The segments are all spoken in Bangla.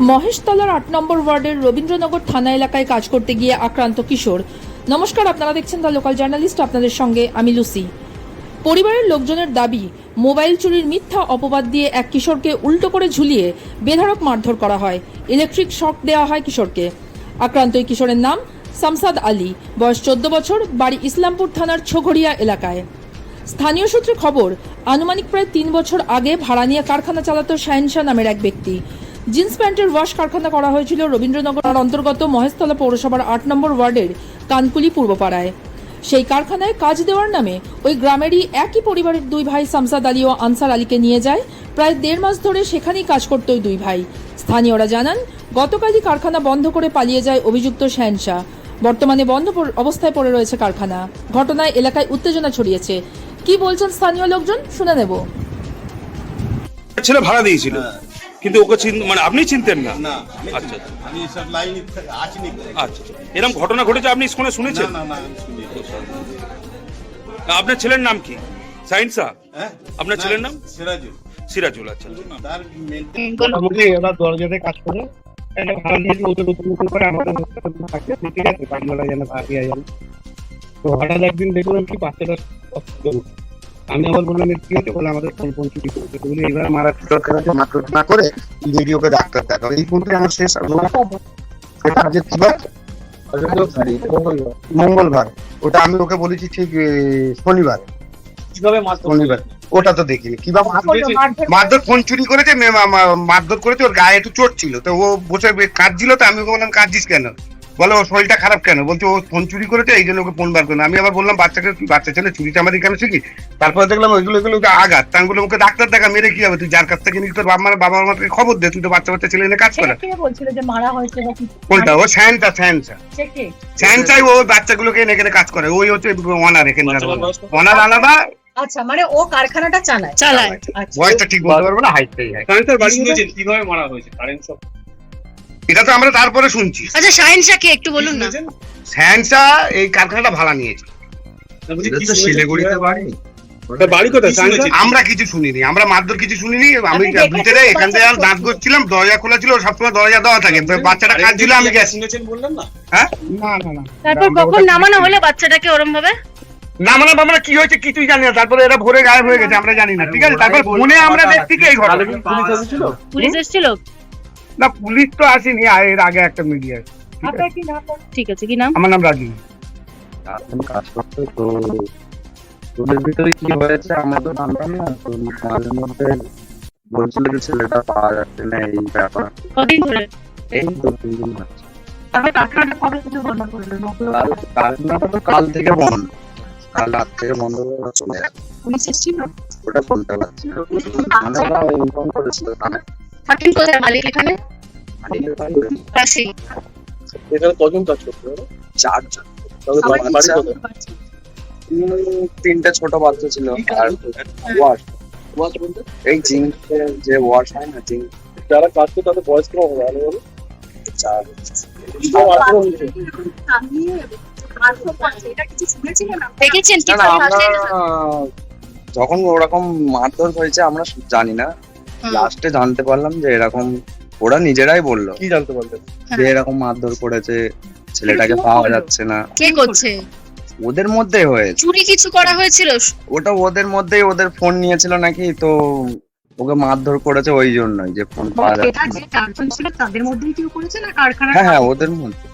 মহেশতলার আট নম্বর ওয়ার্ডের রবীন্দ্রনগর থানা এলাকায় কাজ করতে গিয়ে আক্রান্ত কিশোর। নমস্কার, আপনারা দেখছেন দ্য লোকাল জার্নালিস্ট, আপনাদের সঙ্গে আমি লুসি। পরিবারের লোকজনের দাবি, মোবাইল চুরির মিথ্যা অপবাদ দিয়ে এক কিশোরকে উল্টো করে ঝুলিয়ে বেধারক মারধর করা হয়। ইলেকট্রিক শক দেওয়া হয় কিশোরকে। আক্রান্ত এই কিশোরের নাম সামসাদ আলী। বয়স চোদ্দ বছর, বাড়ি ইসলামপুর থানার ছোঘড়িয়া এলাকায়। স্থানীয় সূত্রে খবর, আনুমানিক প্রায় তিন বছর আগে ভাড়া নিয়ে কারখানা চালাত শাহিনশা নামের এক ব্যক্তি। জিন্স প্যান্টের ওয়াশ কারখানা করা হয়েছিল রবীন্দ্রনগর অন্তর্গত মহেশতলা পৌরসভার আট নম্বর ওয়ার্ডের কানকুলি পূর্বপাড়ায়। সেই কারখানায় কাজ দেওয়ার নামে ওই গ্রামেরই একই পরিবারের দুই ভাই সামসাদ আলী ও আনসার আলীকে নিয়ে যায়। প্রায় দেড় মাস ধরে সেখানেই কাজ করত ওই দুই ভাই। স্থানীয়রা জানান গতকালই কারখানা বন্ধ করে পালিয়ে যায় অভিযুক্ত শাহেনশাহ বর্তমানে বন্ধ অবস্থায় পড়ে রয়েছে কারখানা। ঘটনায় এলাকায় উত্তেজনা ছড়িয়েছে। কি বলছেন স্থানীয় লোকজন? শুনে নেব। ছেলে ভাড়া দিয়েছিল। কিন্তু ওকে চিন মানে আপনি চিনতেন না? না আচ্ছা আচ্ছা। আমি সব লাইন আসিনি আচ্ছা আচ্ছা। এরকম ঘটনা ঘটেছে আপনি স্কুলে শুনেছেন? না না আমি শুনি আপনার ছেলের নাম কি? সাইন্সা হ্যাঁ? আপনার ছেলের নাম? সিরাজুল। সিরাজুল আচ্ছা তার মেনটেন মোটামুটি ওরা দরজাতে কাজ করে। একটা ভাড়া দিয়েছে ওদের নতুন করে আমাদের থাকে ঠিক আছে কামলা যেন ভাড়া দেওয়া যাবে তো হঠাৎ একদিন দেখলাম কি বাচ্চাটা। আমি আবার বললাম কি বলে আমাদের ফোন ফোন চুরি করেছে। বলে এবার মারা সরকারকে মারধর না করে ভিডিওকে ডাক্তার দেখাও। এই আমার শেষ সেটা আজকে কি বার? মঙ্গলবার। ওটা আমি ওকে বলেছি ঠিক শনিবার। শনিবার। ওটা তো দেখিনি। কীভাবে মারধর ফোন চুরি করেছে মারধর করেছে ওর গায়ে একটু চোট ছিল। তো ও বসে কাঁদছিল তো আমি ওকে বললাম কাঁদছিস কেন? বলে ওর শরীরটা খারাপ কেন? বলছে ও ফোন চুরি করেছে এই জন্য ওকে ফোন বার করে আমি আবার বললাম বাচ্চাকে বাচ্চা ছেলে চুরি চামারি কেন শিখি? তারপরে দেখলাম ওইগুলো এগুলো ওকে আঘাত। তা আমি ওকে ডাক্তার দেখা মেরে কি হবে? তুই যার কাছ থেকে নিস তোর বাবা মার বাবা মাকে খবর দে তুই তো বাচ্চা বাচ্চা ছেলে এনে কাজ করে। কে বলছিল যে মারা হয়েছে বা কিছু কোনটা? ও স্যান্টা স্যান্টা। সে স্যান্টাই ও বাচ্চাগুলোকে এনে এখানে কাজ করে। ওই হচ্ছে ওনার এখানে ওনার আলাদা। আচ্ছা মানে ও কারখানাটা চালায়। চালায়। আচ্ছা। বয়সটা ঠিক বলতে পারব না হাইটটাই হাইট কীভাবে মারা হয়েছে? কারেন্ট সব এটা তো আমরা তারপরে শুনছি। আচ্ছা শাহিন শাহকে একটু বলুন না। স্যান্সা এই কারখানাটা ভাড়া নিয়েছে। শিলিগুড়িতে বাড়ি। বাড়ি কোথায়? আমরা কিছু শুনিনি আমরা মারধর কিছু শুনিনি আমি ভিতরে এখান থেকে আর দাঁত করছিলাম দরজা খোলা ছিল সবসময় দরজা দেওয়া থাকে বাচ্চাটা কাঁদছিল আমি গেছি। বললেন না? হ্যাঁ? না না না। তারপর কখন নামানো হলো বাচ্চাটাকে ওরম ভাবে মানে কি হয়েছে কিছুই জানি না তারপরে এরা ভোরে গায়েব হয়ে গেছে আমরা জানি না ঠিক আছে? তারপর ফোনে আমরা দেখছি কি এই ঘটনা। পুলিশ এসেছিল? না পুলিশ তো আসেনি আর এর আগে একটা মিডিয়া আপনার কি নাম? ঠিক আছে কি নাম? আমার নাম রাজীব। এখন কাজ করতে তো ওদের ভিতরে কি হয়েছে আমরা তো জানতাম না তো মাঝে মধ্যে বলছিল যে ছেলেটা পাওয়া যাচ্ছে না এই ব্যাপার। কদিন ধরে? এই তো তিন দিন হচ্ছে। তবে কারখানাটা কবে থেকে বন্ধ করলেন কাল কারখানাটা তো কাল থেকে বন্ধ। কাল রাত থেকে বন্ধ করে চলে গেছে। পুলিশ এসেছিল? ওটা বলতে পারছি না। ওরা ইনফর্ম করেছিল থানায় থাকেন কোথায় মালিক এখানে? এটা কজন কাজ করতে চারজন। তবে সবাই তোমার বাড়ি কোথায়? পারছে। তিনটে ছোট বাচ্চা ছিল। আর ওয়াশ। বলতে? এই জিঙ্কের যে ওয়াশ হয় না জিঙ্ক। যারা কাজ করতে তাদের বয়স কেমন হবে? আলো বলো। চার? দেখেছেন করে? যখন ওরকম মারধর হয়েছে আমরা জানি না। লাস্টে জানতে পারলাম যে এরকম ওরা নিজেরাই বলল কি জানতে পারলেন যে এরকম মারধর করেছে ছেলেটাকে পাওয়া যাচ্ছে না। কে করছে? ওদের মধ্যে হয়েছে। চুরি কিছু করা হয়েছিল? ওটা ওদের মধ্যেই ওদের ফোন নিয়েছিল নাকি তো ওকে মারধর করেছে ওই জন্যই যে ফোন পাওয়া যাচ্ছে না। যে চারজন ছিল তাদের মধ্যেই কেউ করেছে না কারখানা? হ্যাঁ হ্যাঁ ওদের মধ্যে।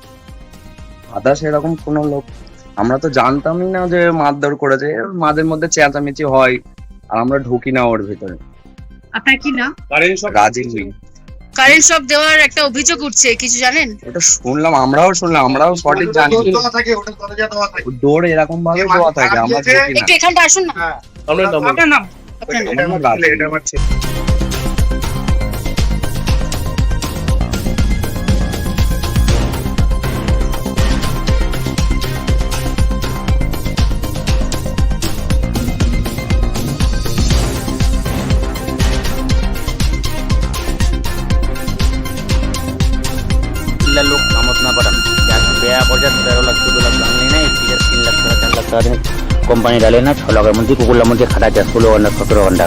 আদার্স এরকম কোনো লোক আমরা তো জানতামই না যে মারধর করেছে মাঝে মধ্যে চেঁচামেচি হয় আর আমরা ঢুকি না ওর ভিতরে। আপনার কি নাম? কারেন্ট সব রাজি কারেন্ট শক দেওয়ার একটা অভিযোগ উঠছে কিছু জানেন? ওটা শুনলাম আমরাও শুনলাম আমরাও সঠিক জানি। ডোর এরকম ভাবে দেওয়া থাকে আমরা না। একটু এখানটা আসুন না। আপনার নাম আপনার নাম আপনার নাম। তিন লোক কামত না পাঠান। বেয়া পর্যায়ে তেরো লাখ, চোদ্দ লাখ নেই না ঠিক আছে, তিন লাখ টাকা চার লাখ টাকা কোম্পানি ডালে না, ছ লাখের মধ্যে কুকুরের মধ্যে খাটা ষোলো ঘণ্টা, সতেরো ঘণ্টা